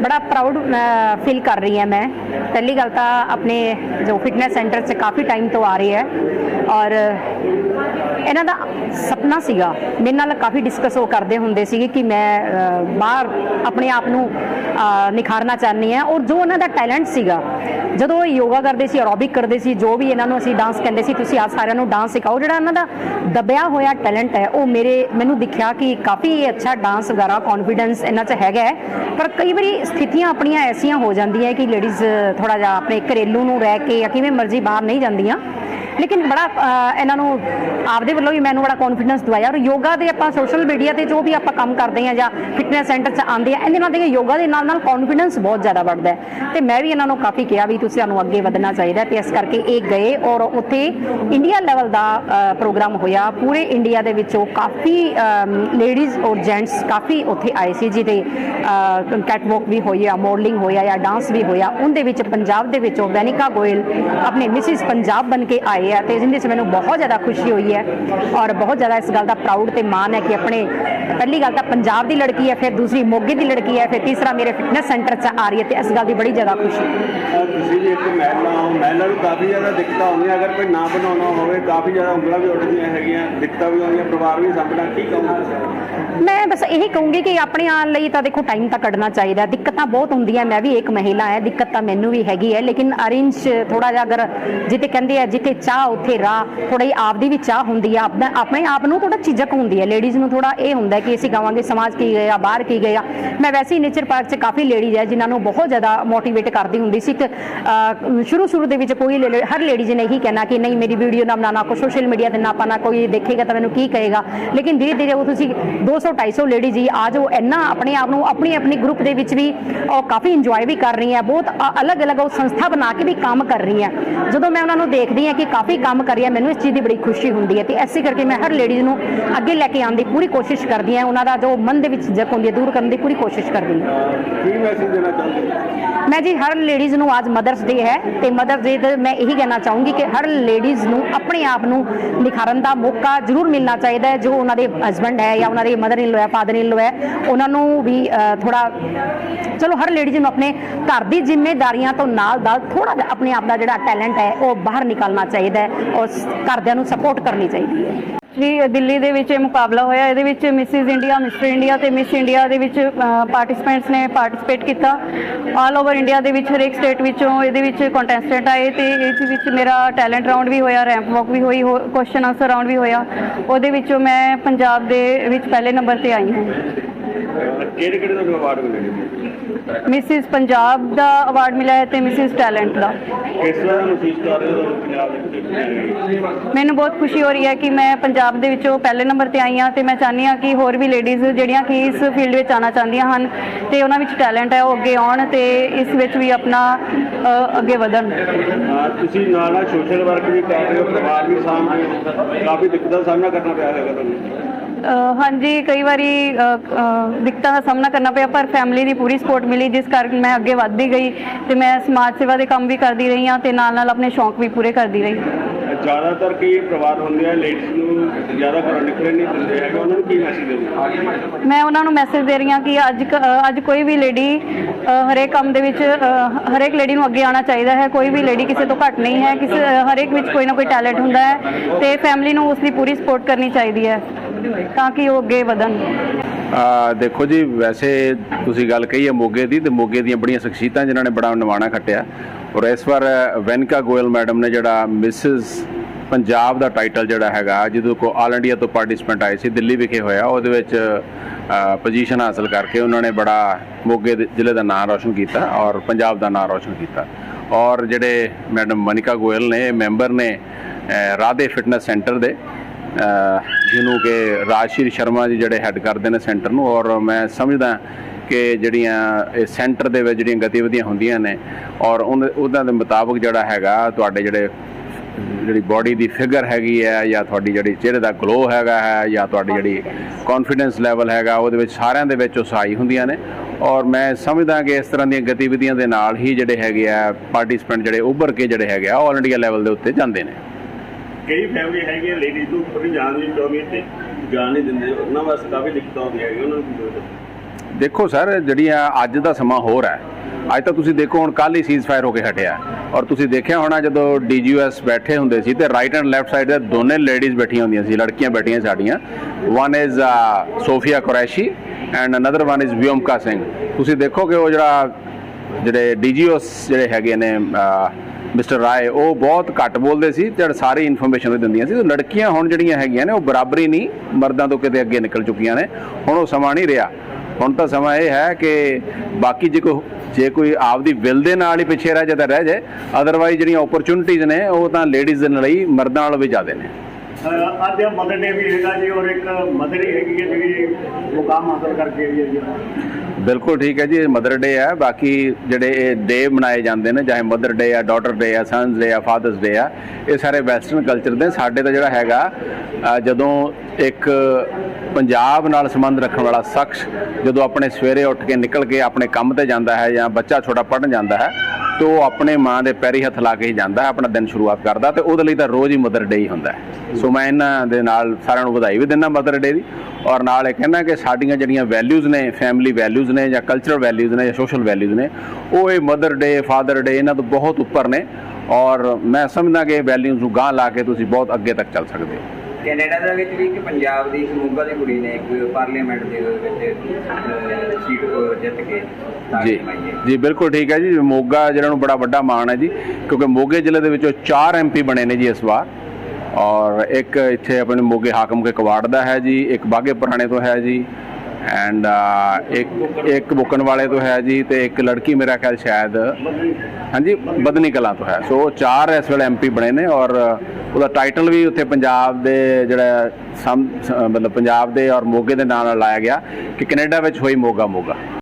ਬੜਾ proud feel ਕਰ ਰਹੀ ਹਾਂ ਮੈਂ। ਪਹਿਲੀ ਗੱਲ ਤਾਂ ਆਪਣੇ ਜੋ ਫਿਟਨੈਸ ਸੈਂਟਰ 'ਚ ਕਾਫੀ ਟਾਈਮ ਤੋਂ ਆ ਰਹੀ ਹੈ। ਔਰ ਇਹਨਾਂ ਦਾ ਸੁਪਨਾ ਸੀਗਾ। ਮੇਰੇ ਨਾਲ ਕਾਫੀ ਡਿਸਕਸ ਉਹ ਕਰਦੇ ਹੁੰਦੇ ਸੀਗੇ ਕਿ ਮੈਂ ਬਾਹਰ ਆਪਣੇ ਆਪ ਨੂੰ ਨਿਖਾਰਨਾ ਚਾਹੁੰਦੀ ਹਾਂ। ਔਰ ਜੋ ਉਹਨਾਂ ਦਾ ਟੈਲੈਂਟ ਸੀਗਾ, ਜਦੋਂ ਇਹ ਯੋਗਾ ਕਰਦੇ ਸੀ ਐਰੋਬਿਕ ਕਰਦੇ ਸੀ, ਜੋ ਵੀ ਇਹਨਾਂ ਨੂੰ ਅਸੀਂ ਡਾਂਸ ਕਹਿੰਦੇ ਸੀ, ਤੁਸੀਂ ਆ ਸਾਰਿਆਂ ਨੂੰ ਡਾਂਸ ਸਿਖਾਓ। ਜਿਹੜਾ ਇਹਨਾਂ ਦਾ ਦਬਿਆ ਹੋਇਆ ਟੈਲੈਂਟ ਹੈ, ਉਹ ਮੇਰੇ, ਮੈਨੂੰ ਦਿਖਿਆ ਕਿ ਕਾਫੀ ਅੱਛਾ ਡਾਂਸ ਵਗੈਰਾ ਕੌਨਫੀਡੈਂਸ ਇਹਨਾਂ 'ਚ ਹੈਗਾ ਹੈ। ਪਰ ਕਈ ਵਾਰੀ ਸਥਿਤੀਆਂ ਆਪਣੀਆਂ ਐਸੀਆਂ ਹੋ ਜਾਂਦੀਆਂ ਕਿ ਲੇਡੀਜ਼ ਥੋੜਾ ਜਿਹਾ ਆਪਣੇ ਘਰੇਲੂ ਨੂੰ ਰਹਿ ਕੇ ਜਾਂ ਕਿਵੇਂ ਮਰਜ਼ੀ ਬਾਹਰ ਨਹੀਂ ਜਾਂਦੀਆਂ। ਲੇਕਿਨ ਬੜਾ ਇਹਨਾਂ ਨੂੰ ਆਪਦੇ ਵੱਲੋਂ ਵੀ ਮੈਨੂੰ ਬੜਾ ਕੌਨਫੀਡੈਂਸ ਦਵਾਇਆ। ਔਰ ਯੋਗਾ ਦੇ ਆਪਾਂ ਸੋਸ਼ਲ ਮੀਡੀਆ ਤੇ ਜੋ ਵੀ ਆਪਾਂ ਕੰਮ ਕਰਦੇ ਹਾਂ ਜਾਂ ਫਿਟਨੈਸ ਸੈਂਟਰ 'ਚ ਆਉਂਦੇ ਆ ਇਹਦੇ ਨਾਲ ਦੇ ਯੋਗਾ ਦੇ ਨਾਲ ਨਾਲ ਕੌਨਫੀਡੈਂਸ ਬਹੁਤ ਜ਼ਿਆਦਾ ਵੱਧਦਾ ਹੈ। ਤੇ ਮੈਂ ਵੀ ਇਹਨਾਂ ਨੂੰ ਕਾਫੀ ਕਿਹਾ ਵੀ ਤੁਸੀਂ ਸਾਨੂੰ ਅੱਗੇ ਵਧਣਾ ਚਾਹੀਦਾ ਹੈ ਤੇ ਇਸ ਕਰਕੇ ਇਹ ਗਏ ਔਰ ਉੱਥੇ ਇੰਡੀਆ ਲੈਵਲ ਦਾ ਪ੍ਰੋਗਰਾਮ ਹੋਇਆ। ਪੂਰੇ ਇੰਡੀਆ ਦੇ ਵਿੱਚੋਂ ਕਾਫੀ ਲੇਡੀਜ਼ ਔਰ ਜੈਂਟਸ ਕਾਫੀ ਉੱਥੇ ਆਏ ਸੀ, ਜਿਹਦੇ ਕੈਟਵਾਕ ਵੀ ਹੋਈ ਆ ਮਾਡਲਿੰਗ ਹੋਇਆ ਜਾਂ ਡਾਂਸ ਵੀ ਹੋਇਆ। ਉਹਦੇ ਵਿੱਚ ਪੰਜਾਬ ਦੇ ਵਿੱਚੋਂ ਵੈਨਿਕਾ ਗੋਇਲ ਆਪਣੇ ਮਿਸਿਸ ਪੰਜਾਬ ਬਣ ਕੇ ਆਏ ਆ ਤੇ ਜਿਹਦੇ 'ਚ ਮੈਨੂੰ ਬਹੁਤ ਜ਼ਿਆਦਾ ਖੁਸ਼ੀ ਹੋਈ ਹੈ ਔਰ ਬਹੁਤ ਜ਼ਿਆਦਾ ਇਸ ਗੱਲ ਦਾ ਪ੍ਰਾਊਡ ਤੇ ਮਾਣ ਹੈ ਕਿ ਆਪਣੇ ਪਹਿਲੀ ਗੱਲ ਤਾਂ ਪੰਜਾਬ ਦੀ ਲੜਕੀ ਹੈ ਫਿਰ ਦੂਸਰੀ ਮੋਗੇ ਦੀ ਲੜਕੀ ਹੈ ਫਿਰ ਤੀਸਰਾ ਮੇਰੇ ਫਿਟਨੈਸ ਸੈਂਟਰ 'ਚ ਆ ਰਹੀ ਹੈ ਤੇ ਇਸ ਗੱਲ ਦੀ ਬੜੀ ਜ਼ਿਆਦਾ ਖੁਸ਼ੀ ਹੈ। ਤੁਸੀਂ ਵੀ ਇੱਕ ਮਹਿਲਾ ਹੋ ਮਹਿਲਾ ਨੂੰ ਕਾਫੀ ਜ਼ਿਆਦਾ ਦਿੱਕਤਾਂ ਆਉਂਦੀਆਂ ਅਗਰ ਕੋਈ ਨਾ ਬਣਾਉਣਾ ਹੋਵੇ ਕਾਫੀ ਜ਼ਿਆਦਾ ਉਂਗਲਾਂ ਵੀ ਉੱਠਦੀਆਂ ਹੈਗੀਆਂ ਦਿੱਕਤਾਂ ਵੀ ਆਉਂਦੀਆਂ ਪਰਿਵਾਰ ਵੀ ਸਾਂਭਣਾ ਕੀ ਕਹੋਗੇ? ਮੈਂ ਬਸ ਇਹੀ ਕਹੂੰਗੀ ਕਿ ਆਪਣੇ ਆਉਣ ਲਈ ਤਾਂ ਦੇਖੋ ਟਾਈਮ ਤਾਂ ਕੱਢਣਾ ਚਾਹੀਦਾ ਦਿੱਕਤਾਂ ਬਹੁਤ ਹੁੰਦੀਆਂ ਮੈਂ ਵੀ ਇੱਕ ਮਹਿਲਾ ਹੈ ਦਿੱਕਤ ਤਾਂ ਮੈਨੂੰ ਵੀ ਹੈਗੀ ਹੈ ਲੇਕਿਨ ਅਰੇਂਜ ਥੋੜਾ ਜਿਹਾ ਅਗਰ ਜਿੱਤੇ ਕਹਿੰਦੇ ਆ ਜਿੱਥੇ ਚਾਹ ਉੱਥੇ ਰਾਹ ਥੋੜਾ ਹੀ ਆਪਦੀ ਵੀ ਚਾਹ ਹੁੰਦੀ ਆ। ਆਪਣਾ ਆਪਣੇ ਆਪ ਨੂੰ ਥੋੜਾ ਝਿਜਕ ਹੁੰਦੀ ਹੈ ਲੇਡੀਜ਼ ਨੂੰ ਥੋੜਾ ਇਹ ਹੁੰਦਾ ਕਿ ਅਸੀਂ ਕਹਾਂਗੇ ਸਮਾਜ ਕੀ ਗਿਆ, ਬਾਹਰ ਕੀ ਗਿਆ। ਮੈਂ ਵੈਸੇ ਹੀ ਨੇਚਰ ਪਾਰਕ 'ਚ ਕਾਫੀ ਲੇਡੀਜ਼ ਹੈ ਜਿਨ੍ਹਾਂ ਨੂੰ ਬਹੁਤ ਜ਼ਿਆਦਾ ਮੋਟੀਵੇਟ ਕਰਦੀ ਹੁੰਦੀ ਸੀ। ਤੇ ਸ਼ੁਰੂ ਸ਼ੁਰੂ ਦੇ ਵਿੱਚ ਕੋਈ ਹਰ ਲੇਡੀਜ਼ ਨੇ ਇਹੀ ਕਹਿਣਾ ਕਿ ਨਹੀਂ, ਮੇਰੀ ਵੀਡੀਓ ਨਾ ਬਣਾਣਾ ਕੋ ਸੋਸ਼ਲ ਮੀਡੀਆ ਤੇ ਨਾ ਪਾਣਾ ਕੋਈ ਦੇਖੇਗਾ ਤਾਂ ਮੈਨੂੰ ਕੀ ਕਹੇਗਾ। ਲੇਕਿਨ ਧੀਰੇ ਧੀਰੇ ਉਹ ਤੁਸੀਂ 200 250 ਲੇਡੀਜ਼ ਹੀ ਆ, ਜੋ ਇੰਨਾ ਆਪਣੇ ਆਪ ਨੂੰ ਆਪਣੀ ਆਪਣੀ ਗਰੁੱਪ ਦੇ ਵਿੱਚ ਵੀ ਉਹ ਕਾਫੀ ਇੰਜੋਏ ਵੀ ਕਰ ਰਹੀ ਹੈ ਬਹੁਤ ਅਲੱਗ ਅਲੱਗ ਉਹ ਸੰਸਥਾ ਬਣਾ ਕੇ ਵੀ ਕੰਮ ਕਰ ਰਹੀ ਹੈ ਜਦੋਂ ਮੈਂ ਉਹਨਾਂ ਨੂੰ ਦੇਖਦੀ ਹਾਂ ਕਿ ਕਾਫੀ ਕੰਮ ਕਰ ਰਹੀਆਂ ਮੈਨੂੰ ਇਸ ਚੀਜ਼ ਦੀ ਬੜੀ ਖੁਸ਼ੀ ਹੁੰਦੀ ਹੈ ਤੇ ਐਸੇ ਕਰਕੇ ਮੈਂ ਹਰ ਲੇਡੀਜ਼ ਨੂੰ ਅੱਗੇ ਲੈ ਕੇ ਆਉਣ ਦੀ ਪੂਰੀ ਕੋਸ਼ਿਸ਼ ਕਰਦੀ ਹਾਂ ਉਹਨਾਂ ਦਾ ਜੋ ਮਨ ਦੇ ਵਿੱਚ ਜਕ ਹੁੰਦੀ ਹੈ ਦੂਰ ਕਰਨ ਦੀ ਪੂਰੀ ਕੋਸ਼ਿਸ਼ ਕਰਦੀ ਹਾਂ। ਕੀ ਮੈਸੇਜ ਦੇਣਾ ਚਾਹੁੰਦੇ ਹੋ? ਮੈਂ ਜੀ ਹਰ ਲੇਡੀਜ਼ ਨੂੰ ਅੱਜ ਮਦਰਸ ਡੇ ਹੈ ਤੇ ਮਦਰਸ ਡੇ ਤੇ ਮੈਂ ਇਹੀ ਕਹਿਣਾ ਚਾਹੂੰਗੀ ਕਿ ਹਰ ਲੇਡੀਜ਼ ਨੂੰ ਆਪਣੇ ਆਪ ਨੂੰ ਨਿਖਾਰਨ ਦਾ ਮੌਕਾ ਜ਼ਰੂਰ ਮਿਲਣਾ ਚਾਹੀਦਾ ਹੈ ਜੋ ਉਹਨਾਂ ਦੇ ਹਸਬੰਡ ਹੈ ਜਾਂ ਉਹਨਾਂ ਦੇ ਮਦਰ ਇਨ ਲੋ ਹੈ ਫਾਦਰ ਇਨ ਲੋ ਹੈ ਉਹਨਾਂ ਨੂੰ ਵੀ ਥੋੜਾ ਚਲੋ ਹਰ ਲੇਡੀਜ਼ ਨੂੰ ਆਪਣੇ ਘਰ ਦੀ ਜ਼ਿੰਮੇਵਾਰੀਆਂ ਤੋਂ ਨਾਲ ਨਾਲ ਥੋੜਾ ਜਿਹਾ ਆਪਣੇ ਆਪ ਦਾ ਜਿਹੜਾ ਟੈਲੈਂਟ ਹੈ ਉਹ ਬਾਹਰ ਨਿਕਾਲਣਾ ਚਾਹੀਦਾ ਹੈ ਔਰ ਘਰਦਿਆਂ ਨੂੰ ਸਪੋਰਟ ਕਰਨੀ ਚਾਹੀਦੀ ਹੈ। ਜੀ ਦਿੱਲੀ ਦੇ ਵਿੱਚ ਇਹ ਮੁਕਾਬਲਾ ਹੋਇਆ, ਇਹਦੇ ਵਿੱਚ ਮਿਸਿਸ ਇੰਡੀਆ ਮਿਸਟਰ ਇੰਡੀਆ ਤੇ ਮਿਸ ਇੰਡੀਆ ਦੇ ਵਿੱਚ ਪਾਰਟਿਸਪੈਂਟਸ ਨੇ ਪਾਰਟਿਸਿਪੇਟ ਕੀਤਾ। ਆਲ ਓਵਰ ਇੰਡੀਆ ਦੇ ਵਿੱਚ, ਹਰੇਕ ਸਟੇਟ ਵਿੱਚੋਂ ਇਹਦੇ ਵਿੱਚ ਕੰਟੈਸਟੈਂਟ ਆਏ ਤੇ ਇਸ ਵਿੱਚ ਮੇਰਾ ਟੈਲੈਂਟ ਰਾਊਂਡ ਵੀ ਹੋਇਆ ਰੈਂਪ ਵਾਕ ਵੀ ਹੋਈ ਕੁਐਸਚਨ ਆਨਸਰ ਰਾਊਂਡ ਵੀ ਹੋਇਆ। ਉਹਦੇ ਵਿੱਚੋਂ ਮੈਂ ਪੰਜਾਬ ਦੇ ਵਿੱਚ ਪਹਿਲੇ ਨੰਬਰ ਤੇ ਆਈ ਹਾਂ। ਕਿਹੜੇ ਕਿਹੜੇ ਤੁਹਾਨੂੰ ਅਵਾਰਡ ਮਿਲੇ ਨੇ? ਮਿਸਿਸ ਪੰਜਾਬ ਦਾ ਅਵਾਰਡ ਮਿਲਿਆ ਹੈ ਤੇ ਮਿਸਿਸ ਟੈਲੈਂਟ ਦਾ। ਕਿਸ ਤਰ੍ਹਾਂ ਮਹਿਸੂਸ ਕਰ ਰਹੇ ਹੋ ਪੰਜਾਬ ਦੇ ਵਿੱਚ ਮੈਨੂੰ ਬਹੁਤ ਖੁਸ਼ੀ ਹੋ ਰਹੀ ਹੈ ਕਿ ਮੈਂ ਪੰਜਾਬ ਦੇ ਵਿੱਚੋਂ ਪਹਿਲੇ ਨੰਬਰ ਤੇ ਆਈ ਹਾਂ ਤੇ ਮੈਂ ਚਾਹੁੰਦੀ ਹਾਂ ਕਿ ਹੋਰ ਵੀ ਲੇਡੀਜ਼ ਜਿਹੜੀਆਂ ਕਿ ਇਸ ਫੀਲਡ ਵਿੱਚ ਆਉਣਾ ਚਾਹੁੰਦੀਆਂ ਹਨ ਤੇ ਉਹਨਾਂ ਵਿੱਚ ਟੈਲੈਂਟ ਹੈ ਉਹ ਅੱਗੇ ਆਉਣ ਤੇ ਇਸ ਵਿੱਚ ਵੀ ਆਪਣਾ ਅੱਗੇ ਵਧਣ। ਤੁਸੀਂ ਨਾਲ ਨਾਲ ਸੋਸ਼ਲ ਵਰਕ ਵੀ ਕਰ ਰਹੇ ਹੋ ਪਰਿਵਾਰ ਵੀ ਹੋ। ਕਾਫੀ ਦਿੱਕਤਾਂ ਸਾਹਮਣਾ ਕਰਨਾ ਪਿਆ ਹੈਗਾ ਤੁਹਾਨੂੰ। ਹਾਂਜੀ ਕਈ ਵਾਰੀ ਦਿੱਕਤਾਂ ਦਾ ਸਾਹਮਣਾ ਕਰਨਾ ਪਿਆ ਪਰ ਫੈਮਿਲੀ ਦੀ ਪੂਰੀ ਸਪੋਰਟ ਮਿਲੀ ਜਿਸ ਕਰਕੇ ਮੈਂ ਅੱਗੇ ਵੱਧਦੀ ਗਈ ਤੇ ਮੈਂ ਸਮਾਜ ਸੇਵਾ ਦੇ ਕੰਮ ਵੀ ਕਰਦੀ ਰਹੀ ਹਾਂ ਤੇ ਨਾਲ ਨਾਲ ਆਪਣੇ ਸ਼ੌਂਕ ਵੀ ਪੂਰੇ ਕਰਦੀ ਰਹੀ। ਜ਼ਿਆਦਾਤਰ ਕਈ ਪਰਿਵਾਰ ਹੁੰਦੇ ਆ ਲੇਡੀਜ਼ ਨੂੰ ਜ਼ਿਆਦਾ ਘਰੋਂ ਨਿਕਲਣ ਨਹੀਂ ਦਿੰਦੇ ਹੈਗੇ ਉਹਨਾਂ ਨੂੰ ਕੀ ਮੈਸੇਜ ਦੇਵੋਗੇ? ਮੈਂ ਉਹਨਾਂ ਨੂੰ ਮੈਸੇਜ ਦੇ ਰਹੀ ਹਾਂ ਕਿ ਅੱਜ ਅੱਜ ਕੋਈ ਵੀ ਲੇਡੀ ਹਰੇਕ ਕੰਮ ਦੇ ਵਿੱਚ ਹਰੇਕ ਲੇਡੀ ਨੂੰ ਅੱਗੇ ਆਉਣਾ ਚਾਹੀਦਾ ਹੈ। ਕੋਈ ਵੀ ਲੇਡੀ ਕਿਸੇ ਤੋਂ ਘੱਟ ਨਹੀਂ ਹੈ ਕਿਸੇ ਹਰੇਕ ਵਿੱਚ ਕੋਈ ਨਾ ਕੋਈ ਟੈਲੈਂਟ ਹੁੰਦਾ ਹੈ ਤੇ ਫੈਮਿਲੀ ਨੂੰ ਉਸ ਦੀ ਪੂਰੀ ਸਪੋਰਟ ਕਰਨੀ ਚਾਹੀਦੀ ਹੈ। ਤਾਂ ਕਿ ਉਹ ਅੱਗੇ ਵਧਣ। ਆ ਦੇਖੋ ਜੀ ਵੈਸੇ ਤੁਸੀਂ ਗੱਲ ਕਹੀ ਹੈ ਮੋਗੇ ਦੀ ਤੇ ਮੋਗੇ ਦੀਆਂ ਬੜੀਆਂ ਸ਼ਖਸੀਅਤਾਂ ਜਿਨ੍ਹਾਂ ਨੇ ਬੜਾ ਨਿਵਾਣਾ ਖੱਟਿਆ। ਔਰ ਇਸ ਵਾਰ ਵੈਨਕਾ ਗੋਇਲ ਮੈਡਮ ਨੇ ਜਿਹੜਾ ਮਿਸਿਸ ਪੰਜਾਬ ਦਾ ਟਾਈਟਲ ਜਿਹੜਾ ਹੈਗਾ ਜਦੋਂ ਕੋ ਆਲ ਇੰਡੀਆ ਤੋਂ ਪਾਰਟਿਸਪੈਂਟ ਆਏ ਸੀ ਦਿੱਲੀ ਵਿਖੇ ਹੋਇਆ ਉਹਦੇ ਵਿੱਚ ਪੋਜੀਸ਼ਨ ਹਾਸਲ ਕਰਕੇ ਉਹਨਾਂ ਨੇ ਬੜਾ ਮੋਗੇ ਦੇ ਜ਼ਿਲ੍ਹੇ ਦਾ ਨਾਮ ਰੌਸ਼ਨ ਕੀਤਾ ਔਰ ਪੰਜਾਬ ਦਾ ਨਾਮ ਰੌਸ਼ਨ ਕੀਤਾ। ਔਰ ਜਿਹੜੇ ਮੈਡਮ ਮਨਿਕਾ ਗੋਇਲ ਨੇ ਇਹ ਮੈਂਬਰ ਨੇ ਅ, ਰਾਧੇ ਫਿਟਨੈਸ ਸੈਂਟਰ ਦੇ ਜਿਹਨੂੰ ਕਿ ਰਾਜਸ਼ੀਰ ਸ਼ਰਮਾ ਜੀ ਜਿਹੜੇ ਹੈੱਡ ਕਰਦੇ ਨੇ ਸੈਂਟਰ ਨੂੰ, ਔਰ ਮੈਂ ਸਮਝਦਾ ਕਿ ਜਿਹੜੀਆਂ ਇਹ ਸੈਂਟਰ ਦੇ ਵਿੱਚ ਜਿਹੜੀਆਂ ਗਤੀਵਿਧੀਆਂ ਹੁੰਦੀਆਂ ਨੇ, ਔਰ ਉਹਨਾਂ ਦੇ ਮੁਤਾਬਕ ਜਿਹੜਾ ਹੈਗਾ, ਤੁਹਾਡੇ ਜਿਹੜੇ, ਜਿਹੜੀ ਬਾਡੀ ਦੀ ਫਿਗਰ ਹੈਗੀ ਹੈ, ਜਾਂ ਤੁਹਾਡੀ ਜਿਹੜੀ ਚਿਹਰੇ ਦਾ ਗਲੋ ਹੈਗਾ ਹੈ, ਜਾਂ ਤੁਹਾਡੀ ਜਿਹੜੀ ਕੌਨਫੀਡੈਂਸ ਲੈਵਲ ਹੈਗਾ, ਉਹਦੇ ਵਿੱਚ ਸਾਰਿਆਂ ਦੇ ਵਿੱਚ ਉਸਾਈ ਹੁੰਦੀਆਂ ਨੇ, ਔਰ ਮੈਂ ਸਮਝਦਾ ਕਿ ਇਸ ਤਰ੍ਹਾਂ ਦੀਆਂ ਗਤੀਵਿਧੀਆਂ ਦੇ ਨਾਲ ਹੀ ਜਿਹੜੇ ਹੈਗੇ ਆ ਪਾਰਟਿਸਪੈਂਟ ਜਿਹੜੇ ਉੱਭਰ ਕੇ ਜਿਹੜੇ ਹੈਗੇ ਆ ਆਲ ਇੰਡੀਆ ਲੈਵਲ ਦੇ ਉੱਤੇ ਜਾਂਦੇ ਨੇ। ਕਈ ਫੈਮਿਲੀ ਹੈਗੀਆਂ ਲੇਡੀਜ਼ ਨੂੰ ਥੋੜੀ ਜਾਣ ਦੀ ਚਾਹੁੰਦੀ ਤੇ ਜਾਣ ਨਹੀਂ ਦਿੰਦੇ। ਉਹਨਾਂ ਵਾਸਤੇ ਕਾਫੀ ਦਿੱਕਤਾਂ ਆਉਂਦੀਆਂ ਹੈਗੀਆਂ, ਉਹਨਾਂ ਨੂੰ ਦੇਖੋ ਸਰ, ਜਿਹੜੀਆਂ ਅੱਜ ਦਾ ਸਮਾਂ ਹੋਰ ਹੈ, ਅੱਜ ਤਾਂ ਤੁਸੀਂ ਦੇਖੋ ਹੁਣ ਕੱਲ ਹੀ ਸੀਜ਼ਫਾਇਰ ਹੋ ਕੇ ਹਟਿਆ। ਔਰ ਤੁਸੀਂ ਦੇਖਿਆ ਹੋਣਾ ਜਦੋਂ ਡੀਜੀਐਸ ਬੈਠੇ ਹੁੰਦੇ ਸੀ ਤੇ ਰਾਈਟ ਐਂਡ ਲੈਫਟ ਸਾਈਡ ਦੇ ਦੋਨੇ ਲੇਡੀਜ਼ ਬੈਠੀਆਂ ਹੁੰਦੀਆਂ ਸੀ, ਲੜਕੀਆਂ ਬੈਠੀਆਂ ਸਾਡੀਆਂ। One is Sofiya Qureshi and another one is Vyomika Singh ਤੁਸੀਂ ਦੇਖੋਗੇ ਉਹ ਜਿਹੜਾ, ਜਿਹੜੇ ਡੀਜੀਓਸ ਜਿਹੜੇ ਹੈਗੇ ਨੇ ਮਿਸਟਰ ਰਾਏ, ਉਹ ਬਹੁਤ ਘੱਟ ਬੋਲਦੇ ਸੀ ਤੇ ਸਾਰੀ ਇਨਫੋਰਮੇਸ਼ਨ ਉਹ ਦਿੰਦੀਆਂ ਸੀ। ਤੇ ਲੜਕੀਆਂ ਹੁਣ ਜਿਹੜੀਆਂ ਹੈਗੀਆਂ ਨੇ, ਉਹ ਬਰਾਬਰੀ ਨਹੀਂ, ਮਰਦਾਂ ਤੋਂ ਕਿਤੇ ਅੱਗੇ ਨਿਕਲ ਚੁੱਕੀਆਂ ਨੇ। ਹੁਣ ਉਹ ਸਮਾਂ ਨਹੀਂ ਰਿਹਾ। ਹੁਣ ਤਾਂ ਸਮਾਂ ਇਹ ਹੈ ਕਿ ਬਾਕੀ ਜੇ ਕੋਈ ਜੇ ਕੋਈ ਆਪਦੀ ਵਿਲ ਦੇ ਨਾਲ ਹੀ ਪਿੱਛੇ ਰਹਿ ਜਾਏ ਤਾਂ ਰਹਿ ਜਾਏ। ਅਦਰਵਾਈਜ਼ ਜਿਹੜੀਆਂ ਓਪਰਚੁਨਿਟੀਜ਼ ਨੇ, ਉਹ ਤਾਂ ਲੇਡੀਜ਼ ਦੇ ਲਈ ਮਰਦਾਂ ਨਾਲੋਂ ਵੀ ਜ਼ਿਆਦਾ ਨੇ। ਅੱਜ ਮਦਰ ਡੇ ਵੀ ਹੈਗਾ ਜੀ, ਔਰ ਇੱਕ ਮਦਰ ਹੈਗੀ ਹੈ ਜਿਹੜੀ ਮੁਕਾਮ ਹਾਸਲ ਕਰਕੇ ਆਈ ਹੈ ਜੀ। ਬਿਲਕੁਲ ਠੀਕ ਹੈ ਜੀ ਮਦਰ ਡੇ ਹੈ। ਬਾਕੀ ਜਿਹੜੇ ਇਹ ਡੇ ਮਨਾਏ ਜਾਂਦੇ ਨੇ, ਚਾਹੇ ਮਦਰ ਡੇ ਆ ਡਾਟਰ ਡੇ ਆ ਸਨਸ ਡੇ ਆ ਫਾਦਰਸ ਡੇ ਆ, ਇਹ ਸਾਰੇ ਵੈਸਟਰਨ ਕਲਚਰ ਦੇ। ਸਾਡੇ ਤਾਂ ਜਿਹੜਾ ਹੈਗਾ ਜਦੋਂ ਇੱਕ ਪੰਜਾਬ ਨਾਲ ਸੰਬੰਧ ਰੱਖਣ ਵਾਲਾ ਸ਼ਖਸ ਜਦੋਂ ਆਪਣੇ ਸਵੇਰੇ ਉੱਠ ਕੇ ਨਿਕਲ ਕੇ ਆਪਣੇ ਕੰਮ ਤੇ ਜਾਂਦਾ ਹੈ ਜਾਂ ਬੱਚਾ ਛੋਟਾ ਪੜਨ ਜਾਂਦਾ ਹੈ ਤੇ ਉਹ ਆਪਣੇ ਮਾਂ ਦੇ ਪੈਰੀ ਹੱਥ ਲਾ ਕੇ ਹੀ ਜਾਂਦਾ, ਆਪਣਾ ਦਿਨ ਸ਼ੁਰੂਆਤ ਕਰਦਾ ਤੇ ਉਹਦੇ ਲਈ ਤਾਂ ਰੋਜ਼ ਹੀ ਮਦਰ ਡੇ ਹੀ। ਹੁੰਦਾ ਸੋ ਮੈਂ ਇਹਨਾਂ ਦੇ ਨਾਲ ਸਾਰਿਆਂ ਨੂੰ ਵਧਾਈ ਵੀ ਦਿੰਦਾ ਮਦਰ ਡੇ ਦੀ ਔਰ ਨਾਲ ਇਹ ਕਹਿੰਦਾ ਕਿ ਸਾਡੀਆਂ ਜਿਹੜੀਆਂ ਵੈਲਿਊਜ਼ ਨੇ ਫੈਮਿਲੀ ਵੈਲਿਊਜ਼ ਨੇ ਜਾਂ ਕਲਚਰਲ ਵੈਲਿਊਜ਼ ਨੇ ਜਾਂ ਸੋਸ਼ਲ ਵੈਲਿਊਜ਼ ਨੇ, ਉਹ ਇਹ ਮਦਰ ਡੇ ਫਾਦਰ ਡੇ ਇਹਨਾਂ ਤੋਂ ਬਹੁਤ ਉੱਪਰ ਨੇ ਔਰ ਮੈਂ ਸਮਝਦਾ ਕਿ ਵੈਲਿਊਜ਼ ਨੂੰ ਗਾਂਹ ਲਾ ਕੇ ਤੁਸੀਂ ਬਹੁਤ ਅੱਗੇ ਤੱਕ ਚੱਲ ਸਕਦੇ ਹੋ। ਕੈਨੇਡਾ ਦੇ ਵਿੱਚ ਵੀ ਇੱਕ ਪੰਜਾਬ ਦੀ ਇੱਕ ਮੋਗਾ ਦੀ ਕੁੜੀ ਨੇ ਇੱਕ ਪਾਰਲੀਮੈਂਟ ਦੇ ਵਿੱਚ ਸੀਟ ਜਿੱਤ ਕੇ ਜੀ। ਜੀ ਬਿਲਕੁਲ ਠੀਕ ਹੈ ਜੀ। ਮੋਗਾ ਜਿਹੜਾ ਨੂੰ ਬੜਾ ਵੱਡਾ ਮਾਣ ਹੈ ਜੀ ਕਿਉਂਕਿ ਮੋਗੇ ਜ਼ਿਲ੍ਹੇ ਦੇ ਵਿੱਚੋਂ 4 ਐਮਪੀ ਬਣੇ ਨੇ ਜੀ ਇਸ ਵਾਰ। ਔਰ ਇੱਕ ਇੱਥੇ ਆਪਣੇ ਮੋਗੇ ਹਾਕਮ ਕੇ ਕਵਾੜ ਦਾ ਹੈ ਜੀ ਇੱਕ ਬਾਗੇ ਪੁਰਾਣੇ ਤੋਂ ਹੈ ਜੀ। ਐਂਡ uh, ਇੱਕ ਇੱਕ ਬੁੱਕਣ ਵਾਲੇ ਤੋਂ ਹੈ ਜੀ ਤੇ ਇੱਕ ਲੜਕੀ ਮੇਰਾ ਖਿਆਲ ਸ਼ਾਇਦ, ਹਾਂਜੀ, ਬਦਨੀ ਕਲਾਂ ਤੋਂ ਹੈ। ਸੋ ਉਹ ਚਾਰ ਇਸ ਵੇਲੇ ਐਮਪੀ ਬਣੇ ਨੇ ਔਰ ਉਹਦਾ ਟਾਈਟਲ ਵੀ ਉੱਥੇ ਪੰਜਾਬ ਦੇ ਜਿਹੜਾ ਸਮ- ਸ- ਮਤਲਬ ਪੰਜਾਬ ਦੇ ਔਰ ਮੋਗੇ ਦੇ ਨਾਂ ਨਾਲ ਲਾਇਆ ਗਿਆ ਕਿ ਕੈਨੇਡਾ ਵਿੱਚ ਹੋਈ ਮੋਗਾ ਮੋਗਾ